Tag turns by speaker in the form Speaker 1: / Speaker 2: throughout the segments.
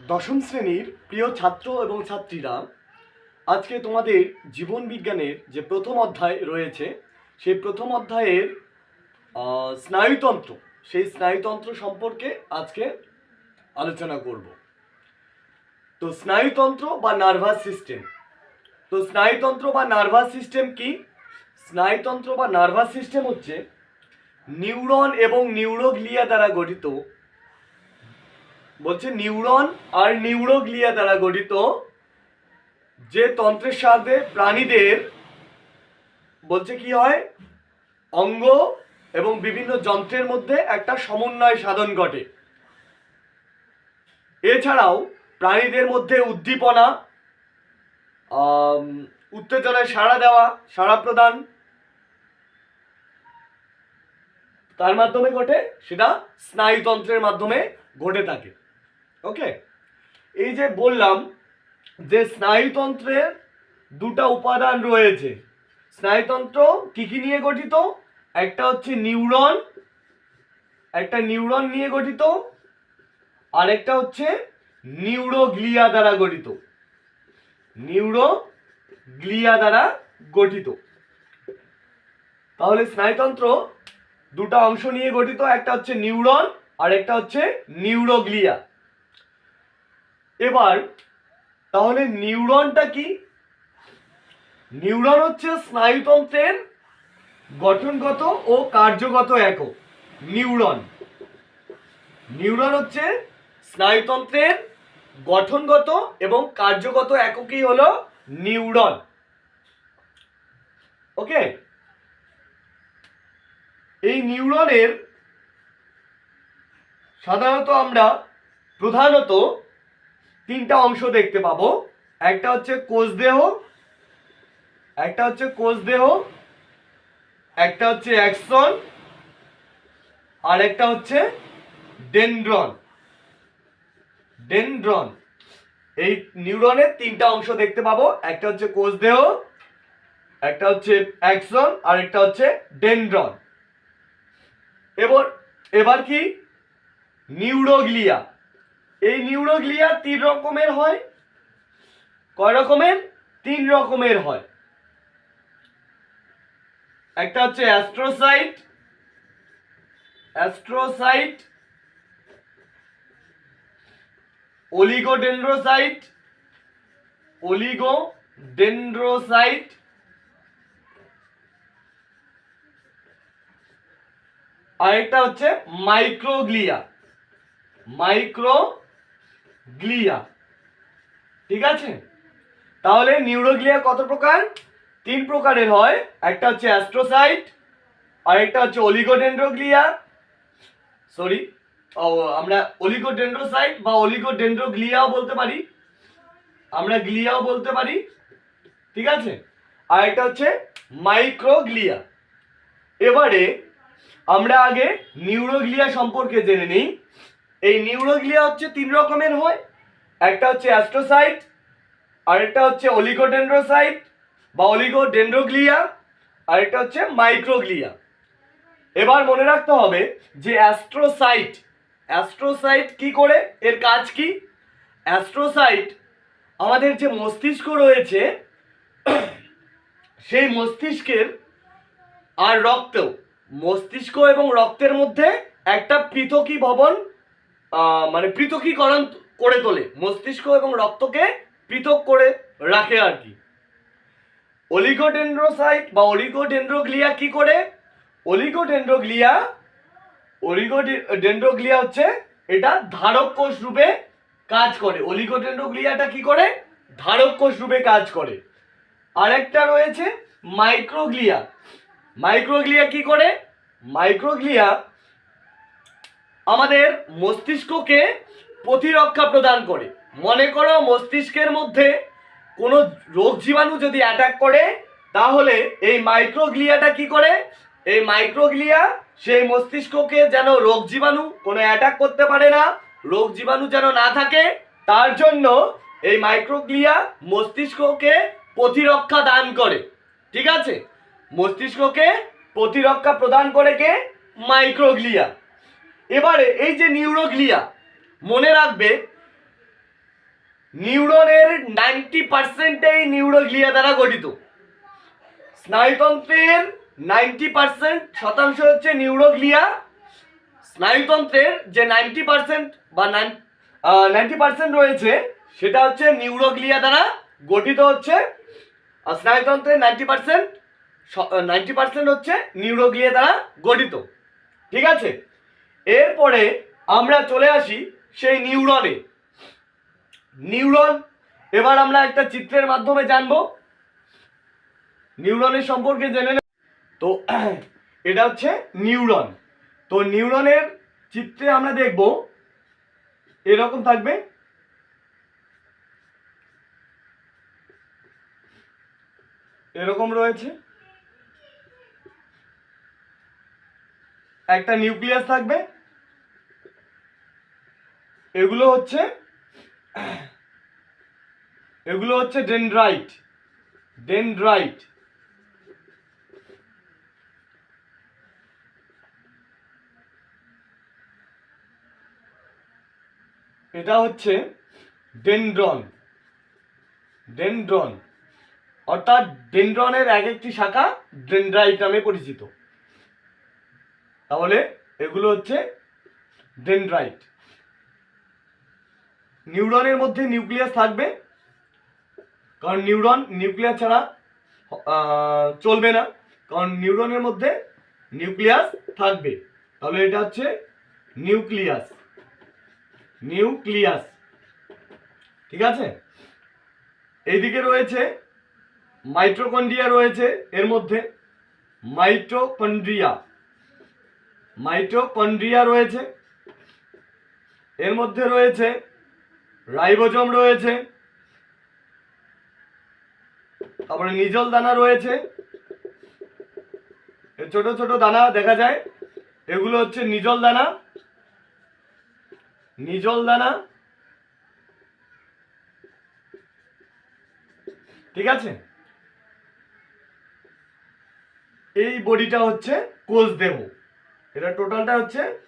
Speaker 1: দশম শ্রেণির প্রিয় ছাত্র এবং ছাত্রীরা, আজকে তোমাদের জীবন বিজ্ঞানের যে প্রথম অধ্যায় রয়েছে, সেই প্রথম অধ্যায়ের স্নায়ুতন্ত্র, সেই স্নায়ুতন্ত্র সম্পর্কে আজকে আলোচনা করব। তো স্নায়ুতন্ত্র বা নার্ভাস সিস্টেম, তো স্নায়ুতন্ত্র বা নার্ভাস সিস্টেম কি? স্নায়ুতন্ত্র বা নার্ভাস সিস্টেম হচ্ছে নিউরন এবং নিউরোগ্লিয়া দ্বারা গঠিত বলছে নিউরন আর নিউরোগ্লিয়া দ্বারা গঠিত যে তন্ত্রের সাথে প্রাণীদের বলছে কি হয়? অঙ্গ এবং বিভিন্ন যন্ত্রের মধ্যে একটা সমন্বয় সাধন ঘটে। এছাড়াও প্রাণীদের মধ্যে উদ্দীপনা উত্তেজনায় সাড়া দেওয়া, সাড়া প্রদান তার মাধ্যমে ঘটে, সেটা স্নায়ুতন্ত্রের মাধ্যমে ঘটে থাকে। ওকে এই যে বললাম যে স্নায়ুতন্ত্রের দুটা উপাদান রয়েছে। স্নায়ুতন্ত্র কি কি নিয়ে গঠিত? একটা হচ্ছে নিউরন, একটা নিউরন নিয়ে গঠিত, আরেকটা হচ্ছে নিউরোগ্লিয়া দ্বারা গঠিত। নিউরোগ্লিয়া দ্বারা গঠিত। তাহলে স্নায়ুতন্ত্র দুটো অংশ নিয়ে গঠিত, একটা হচ্ছে নিউরন আর একটা হচ্ছে নিউরোগ্লিয়া। এবার, তাহলে নিউরনটা কি? নিউরন হচ্ছে স্নায়ুতন্ত্রের গঠনগত ও কার্যগত একক, নিউরন। নিউরন হচ্ছে স্নায়ুতন্ত্রের গঠনগত এবং কার্যগত এককই হলো নিউরন। ওকে? এই নিউরনের সাধারণত আমরা প্রধানত তিনটা অংশ দেখতে পাবো। একটা হচ্ছে কোষদেহ একটা হচ্ছে কোষদেহ একটা হচ্ছে অ্যাক্সন, আর একটা হচ্ছে ডেনড্রন। ডেনড্রন, এই নিউরনের তিনটা অংশ দেখতে পাবো। একটা হচ্ছে কোষদেহ একটা হচ্ছে অ্যাক্সন, আর একটা হচ্ছে ডেনড্রন। এবার এবার কি? নিউরোগ্লিয়া। এই নিউরোগ্লিয়া তিন রকমের হয়। কয় রকমের? তিন রকমের হয়। একটা হচ্ছে অ্যাস্ট্রোসাইট অ্যাস্ট্রোসাইট, অলিগোডেন্ড্রোসাইট অলিগোডেন্ড্রোসাইট, আরেকটা হচ্ছে মাইক্রোগ্লিয়া। মাইক্রোগ্লিয়া ঠিক আছে? তাহলে নিউরোগ্লিয়া কত প্রকার? তিন প্রকারের হয়। একটা হচ্ছে অ্যাস্ট্রোসাইট, আরেকটা হচ্ছে অলিগোডেন্ড্রোগ্লিয়া। সরি আমরা অলিগোডেন্ড্রোসাইট বা অলিগোডেন্ড্রোগ্লিয়াও বলতে পারি। আমরা গ্লিয়াও বলতে পারি। ঠিক আছে? আর একটা হচ্ছে মাইক্রোগ্লিয়া। এবারে আমরা আগে নিউরোগ্লিয়া সম্পর্কে জেনে নিই। এই নিউরোগ্লিয়া হচ্ছে তিন রকমের হয়। একটা হচ্ছে অ্যাস্ট্রোসাইট আরেকটা হচ্ছে অলিগোডেন্ড্রোসাইট বা অলিগোডেন্ড্রোগ্লিয়া আরেকটা হচ্ছে মাইক্রোগ্লিয়া। এবার মনে রাখতে হবে যে অ্যাস্ট্রোসাইট অ্যাস্ট্রোসাইট কি করে, এর কাজ কি? অ্যাস্ট্রোসাইট আমাদের যে মস্তিষ্ক রয়েছে, সেই মস্তিষ্কের আর রক্ত মস্তিষ্ক এবং রক্তের মধ্যে একটা পৃথকী ভবন মানে পৃথকীকরণ করে তোলে, মস্তিষ্ক এবং রক্তকে পৃথক করে রাখে আর কি। অলিগোডেন্ড্রোসাইট বা অলিগোডেন্ড্রোগ্লিয়া কি করে? অলিগোডেন্ড্রোগ্লিয়া অলিগোডেন্ড্রোগ্লিয়া হচ্ছে এটা ধারক কোষ রূপে কাজ করে। অলিগোডেন্ড্রোগ্লিয়াটা কি করে? ধারক কোষ রূপে কাজ করে। আরেকটা রয়েছে মাইক্রোগ্লিয়া। মাইক্রোগ্লিয়া কি করে? মাইক্রোগ্লিয়া আমাদের মস্তিষ্ককে প্রতিরক্ষা প্রদান করে। মনে করো মস্তিষ্কের মধ্যে কোনো রোগ জীবাণু যদি অ্যাটাক করে, তাহলে এই মাইক্রোগ্লিয়াটা কি করে? এই মাইক্রোগ্লিয়া সেই মস্তিষ্ককে যেন রোগ জীবাণু কোনো অ্যাটাক করতে পারে না, রোগ জীবাণু যেন না থাকে, তার জন্য এই মাইক্রোগ্লিয়া মস্তিষ্ককে প্রতিরক্ষা দান করে। ঠিক আছে? মস্তিষ্ককে প্রতিরক্ষা প্রদান করে কে? মাইক্রোগ্লিয়া এবারে এই যে নিউরোগ্লিয়া, মনে রাখবে, নিউরনের নাইনটি পার্সেন্টেই নিউরোগ্লিয়া দ্বারা গঠিত। স্নায়ুতন্ত্রের নাইনটি পার্সেন্ট শতাংশ হচ্ছে নিউরোগ্লিয়া। স্নায়ুতন্ত্রের যে নাইনটি পার্সেন্ট বা নাইনটি পার্সেন্ট রয়েছে, সেটা হচ্ছে নিউরোগ্লিয়া দ্বারা গঠিত হচ্ছে। স্নায়ুতন্ত্রের নাইনটি পার্সেন্ট নাইনটি পার্সেন্ট হচ্ছে নিউরোগ্লিয়া দ্বারা গঠিত। ঠিক আছে? এরপরে আমরা চলে আসি সেই নিউরনে। নিউরন, এবার আমরা একটা চিত্রের মাধ্যমে জানব। নিউরনের সম্পর্কে জেনে নেব তো, এটা হচ্ছে নিউরন। তো নিউরনের চিত্রে আমরা দেখব, এরকম থাকবে। এরকম রয়েছে। একটা নিউক্লিয়াস থাকবে। এগুলো হচ্ছে এগুলো হচ্ছে ডেনড্রাইট ডেনড্রাইট এটা হচ্ছে ডেনড্রন ডেনড্রন অর্থাৎ ডেনড্রনের এক একটি শাখা ডেনড্রাইট নামে পরিচিত। তাহলে এগুলো হচ্ছে ডেনড্রাইট নিউরনের মধ্যে নিউক্লিয়াস থাকবে। কারণ নিউরন নিউক্লিয়াস ছাড়া চলবে না। কারণ নিউরনের মধ্যে নিউক্লিয়াস থাকবে। তাহলে এটা হচ্ছে নিউক্লিয়াস। নিউক্লিয়াস। ঠিক আছে? এইদিকে রয়েছে মাইট্রোকন্ড্রিয়া রয়েছে এর মধ্যে। মাইট্রোকন্ড্রিয়া মাইট্রোকন্ড্রিয়া রয়েছে। এর মধ্যে রয়েছে রাইবোজম রয়েছে। তারপরে নিজল দানা রয়েছে। ছোট ছোট দানা দেখা যায়। এগুলো হচ্ছে নিজল দানা। নিজল দানা। ঠিক আছে? এই বডিটা হচ্ছে কোষ দেহ। এটা টোটালটা হচ্ছে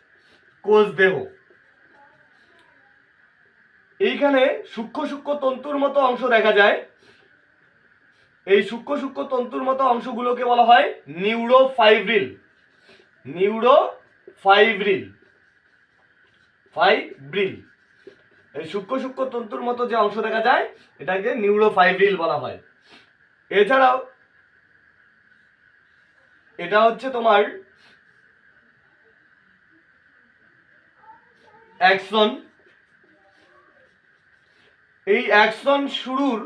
Speaker 1: কোষ দেহ। এইখানে সূক্ষ্ম সূক্ষ্ম তন্তুর মতো অংশ দেখা যায়। এই সূক্ষ্ম সূক্ষ্ম তন্তুর মতো অংশগুলোকে বলা হয় নিউরোফাইব্রিল। নিউরোফাইব্রিল। ফাইব্রিল। এই সূক্ষ্ম সূক্ষ্ম তন্তুর মতো যে অংশ দেখা যায়, এটাকে নিউরোফাইব্রিল বলা হয়। এছাড়াও, এটা হচ্ছে তোমার অ্যাকশন এই অ্যাকশন শুরুর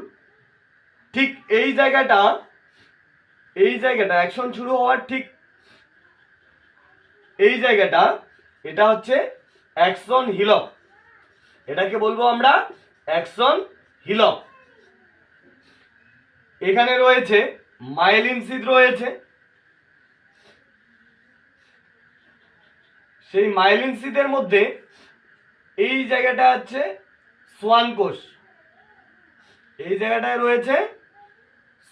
Speaker 1: ঠিক এই জায়গাটা এই জায়গাটা, অ্যাকশন শুরু হওয়ার ঠিক এই জায়গাটা, এটা হচ্ছে অ্যাকশন হিলক। এটাকে বলব আমরা অ্যাকশন হিলক। এখানে রয়েছে মাইলিন সিদ রয়েছে। সেই মাইলিন সিদের মধ্যে এই জায়গাটা হচ্ছে সোয়ান কোষ। এই জায়গাটায় রয়েছে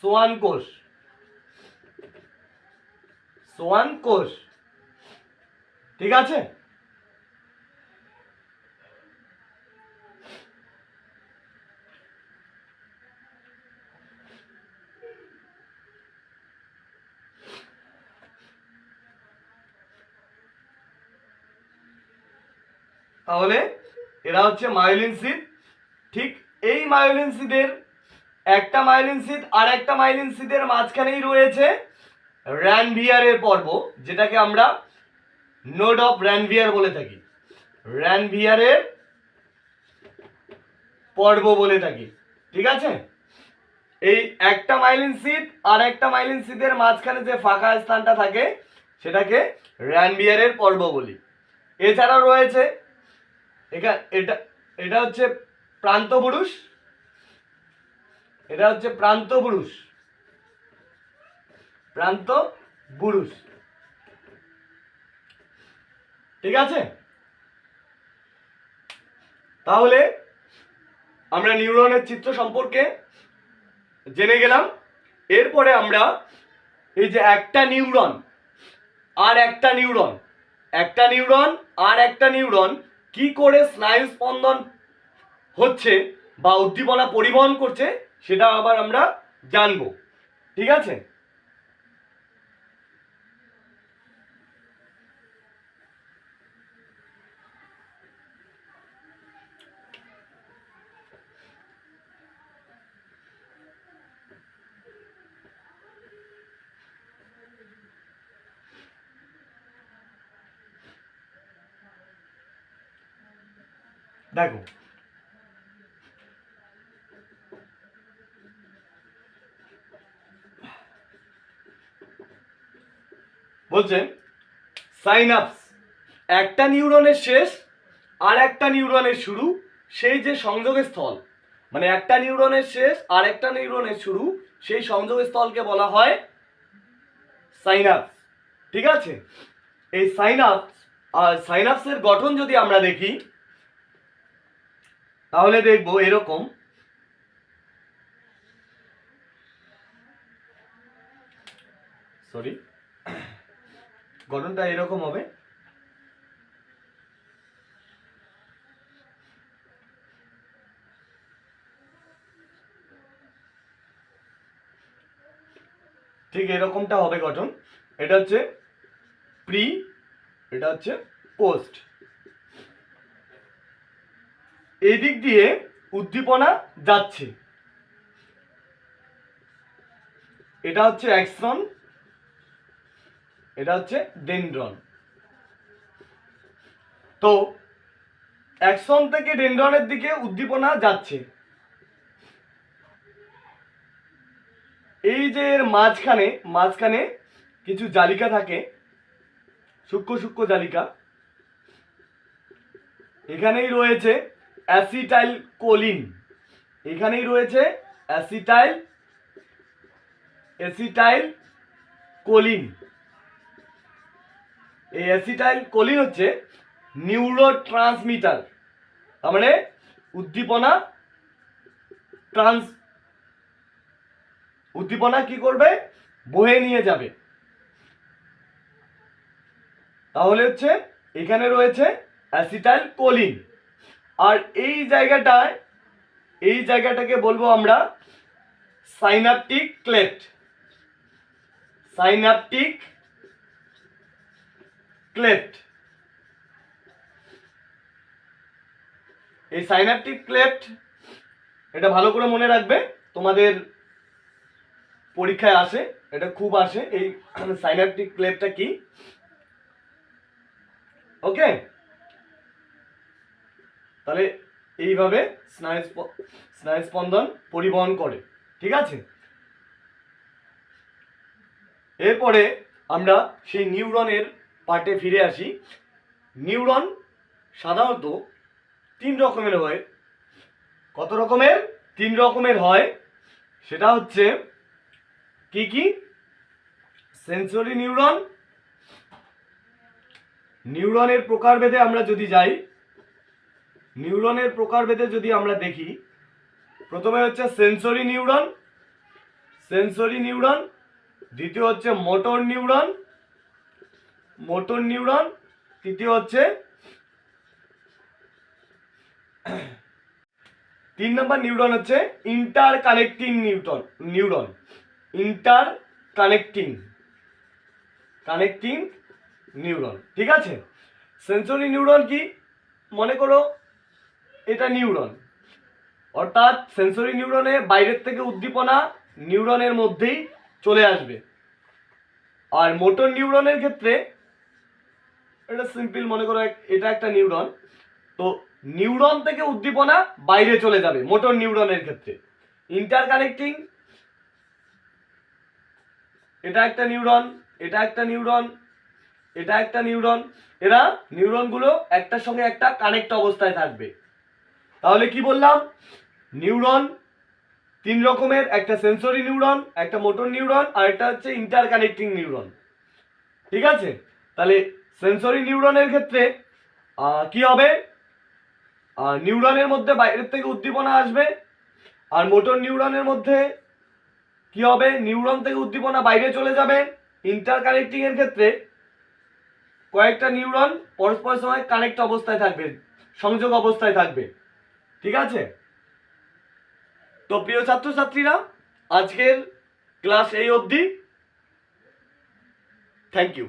Speaker 1: সোয়ান কোষ। সোয়ান কোষ। ঠিক আছে? তাহলে এরা হচ্ছে মায়োলিন সিট ঠিক? এই মায়োলিন সিদের একটা মায়োলিন সিদ আর একটা মায়োলিন সিদের মাঝখানেই রয়েছে র্যানভিয়ারের পর্ব, যেটাকে আমরা নোড অফ র্যানভিয়ার বলে থাকি। র্যানভিয়ারের পর্ব বলে থাকি, ঠিক আছে? এই একটা মাইলিন সিদ আর একটা মাইলিন সিদের মাঝখানে যে ফাঁকা স্থানটা থাকে, সেটাকে র্যানভিয়ারের পর্ব বলি। এছাড়াও রয়েছে এখানে এটা এটা হচ্ছে প্রান্ত পুরুষ এটা হচ্ছে প্রান্ত পুরুষ প্রান্ত পুরুষ ঠিক আছে? তাহলে আমরা নিউরনের চিত্র সম্পর্কে জেনে গেলাম। এরপরে আমরা এই যে একটা নিউরন আর একটা নিউরন একটা নিউরন আর একটা নিউরন কি করে স্নায়ু স্পন্দন হচ্ছে বা উদ্দীপনা পরিবহন করছে সেটা আবার আমরা জানব। ঠিক আছে? দেখো বলছে সাইনাপস। একটা নিউরনের শেষ আর একটা নিউরনের শুরু, সেই যে সংযোগের স্থল। মানে একটা নিউরনের শেষ আর একটা নিউরনের শুরু, সেই সংযোগের স্থলকে বলা হয় সাইনাপস। ঠিক আছে? এই সাইনাপস, আর সাইনাপসের গঠন যদি আমরা দেখি, তাহলে দেখব এরকম। সরি গঠনটা এরকম হবে। ঠিক এরকমটা হবে গঠন। এটা হচ্ছে প্রি, এটা হচ্ছে পোস্ট। এই দিক দিয়ে উদ্দীপনা যাচ্ছে। এটা হচ্ছে অ্যাকশন। এটা হচ্ছে ডেন্ড্রন। তো অ্যাকশন থেকে ডেন্ড্রনের দিকে উদ্দীপনা যাচ্ছে। এই যে এর মাঝখানে মাঝখানে কিছু জালিকা থাকে, সূক্ষ্ম সূক্ষ্ম জালিকা। এখানেই রয়েছে অ্যাসিটাইল কোলিন এখানেই রয়েছে অ্যাসিটাইল অ্যাসিটাইল কোলিন এই অ্যাসিটাইল কোলিন হচ্ছে নিউরো ট্রান্সমিটার তার মানে উদ্দীপনা ট্রান্স উদ্দীপনা কি করবে? বহে নিয়ে যাবে। তাহলে হচ্ছে এখানে রয়েছে অ্যাসিটাইল কোলিন আর এই জায়গাটায়, এই জায়গাটাকে বলব আমরা সাইনাপটিক ক্লেফট সাইনাপটিক ক্লেফট এই সাইনাপটিক ক্লেফট এটা ভালো করে মনে রাখবে, তোমাদের পরীক্ষায় আসে, এটা খুব আসে, এই সাইনাপটিক ক্লেফটটা কি? ওকে তাহলে এইভাবে স্নায়ু স্পন্দন পরিবহন করে, ঠিক আছে? এরপরে আমরা সেই নিউরনের পার্টে ফিরে আসি। নিউরন সাধারণত তিন রকমের হয়। কত রকমের? তিন রকমের হয়। সেটা হচ্ছে কি কি? সেন্সরি নিউরন নিউরনের প্রকারভেদে আমরা যদি যাই, নিউরনের প্রকারভেদে যদি আমরা দেখি, প্রথমে হচ্ছে সেন্সরি নিউরন সেন্সরি নিউরন দ্বিতীয় হচ্ছে মোটর নিউরন মোটর নিউরন, তৃতীয় হচ্ছে তিন নম্বর নিউরন হচ্ছে inter connecting Newton, neuron inter connecting connecting neuron, ঠিক আছে? সেন্সরি নিউরন কি? মনে করো এটা নিউরন, অর্থাৎ সেন্সরি নিউরনে বাইরের থেকে উদ্দীপনা নিউরনের মধ্যেই চলে আসবে। আর মোটর নিউরনের ক্ষেত্রে এটা সিম্পল মনে করো এটা একটা নিউরন। তো নিউরন থেকে উদ্দীপনা বাইরে চলে যাবে, মোটর নিউরনের ক্ষেত্রে। ইন্টার কানেক্টিং এটা একটা নিউরন, এটা একটা নিউরন, এটা একটা নিউরন। এরা নিউরনগুলো একটার সঙ্গে একটা কানেক্ট অবস্থায় থাকবে। তাহলে কি বললাম? নিউরন তিন রকমের, একটা সেন্সরি নিউরন, একটা মোটর নিউরন, আর একটা হচ্ছে ইন্টার কানেক্টিং নিউরন। ঠিক আছে? তাহলে সেন্সরি নিউরনের ক্ষেত্রে কি হবে? নিউরনের মধ্যে বাইরের থেকে উদ্দীপনা আসবে, আর মোটর নিউরনের মধ্যে কি হবে? নিউরন থেকে উদ্দীপনা বাইরে চলে যাবে। ইন্টার কানেক্টিং এর ক্ষেত্রে কয়েকটা নিউরন পরস্পরের সঙ্গে কানেক্ট অবস্থায় থাকবে, সংযোগ অবস্থায় থাকবে। ঠিক আছে? তো প্রিয় ছাত্রছাত্রীরা, আজকের ক্লাস এই অবধি। Thank you